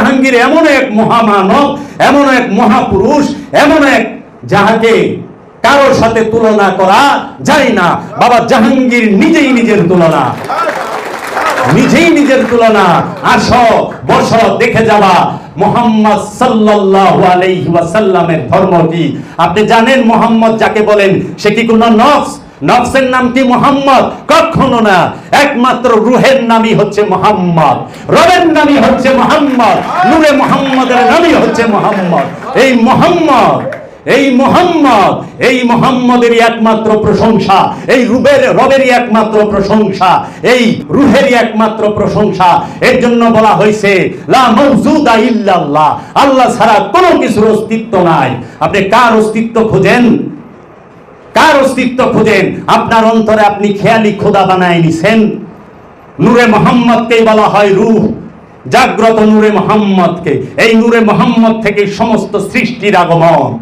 জাহাঙ্গীর এমন এক মহামানব, এমন এক মহাপুরুষ, এমন এক যাহাকে কারোর সাথে তুলনা করা যায় না। বাবা, জাহাঙ্গীর নিজেই নিজের তুলনা। নিজেই নিজের তুলনা। আসো বস দেখে যাবা, মোহাম্মদ সাল্লাল্লাহু আলাইহি ওয়াসাল্লামের ধর্ম কি? আপনি জানেন মোহাম্মদ যাকে বলেন, সে কি কোনো নফস? নফসের নাম কি মোহাম্মদ? কখনো না। একমাত্র রুহের নামই হচ্ছে মোহাম্মদ। রবের নামই হচ্ছে মোহাম্মদ। নূরে মোহাম্মদের নামই হচ্ছে মোহাম্মদ। এই মোহাম্মদ এই মোহাম্মদ, এই মোহাম্মদেরই একমাত্র প্রশংসা। এই রুবের, রবেরই একমাত্র প্রশংসা। এই রুহেরই একমাত্র প্রশংসা। এর জন্য বলা হয়েছে, লা মাউজুদা ইল্লাল্লাহ। আল্লাহ ছাড়া কোনো কিছুর অস্তিত্ব নাই। আপনি কার অস্তিত্ব খোঁজেন? কার অস্তিত্ব খুঁজেন? আপনার অন্তরে আপনি খেয়ালি খোদা বানায় নিছেন নূরে মোহাম্মদকেই বলা হয় রুহ। জাগ্রত নূরে মোহাম্মদকে। এই নূরে মোহাম্মদ থেকে সমস্ত সৃষ্টির আগমন।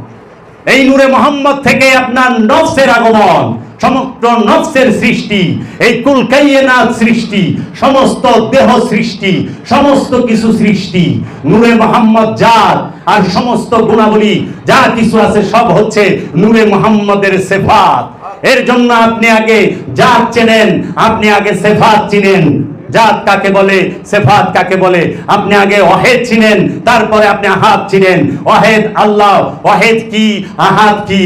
এই নূরে মোহাম্মদ থেকে আপনার নফসের আগমন। সমগ্র নফসের সৃষ্টি, এই কুল কাইয়েনাত সৃষ্টি, সমস্ত দেহ সৃষ্টি, সমস্ত কিছু সৃষ্টি, নূরে মোহাম্মদ জাত আর সমস্ত গুণাবলী, যা কিছু আছে সব হচ্ছে নূরে মোহাম্মদের সেফাত। এর জন্য আপনি আগে জাত চেনেন, আপনি আগে সেফাত চিনেন। জাত কাকে বলে, সেফাত কাকে বলে? আপনি আগে ওয়াহেদ চিনেন, তারপরে আপনি আহাদ চিনেন। ওয়াহেদ আল্লাহ ওয়াহেদ কি? আহাদ কি?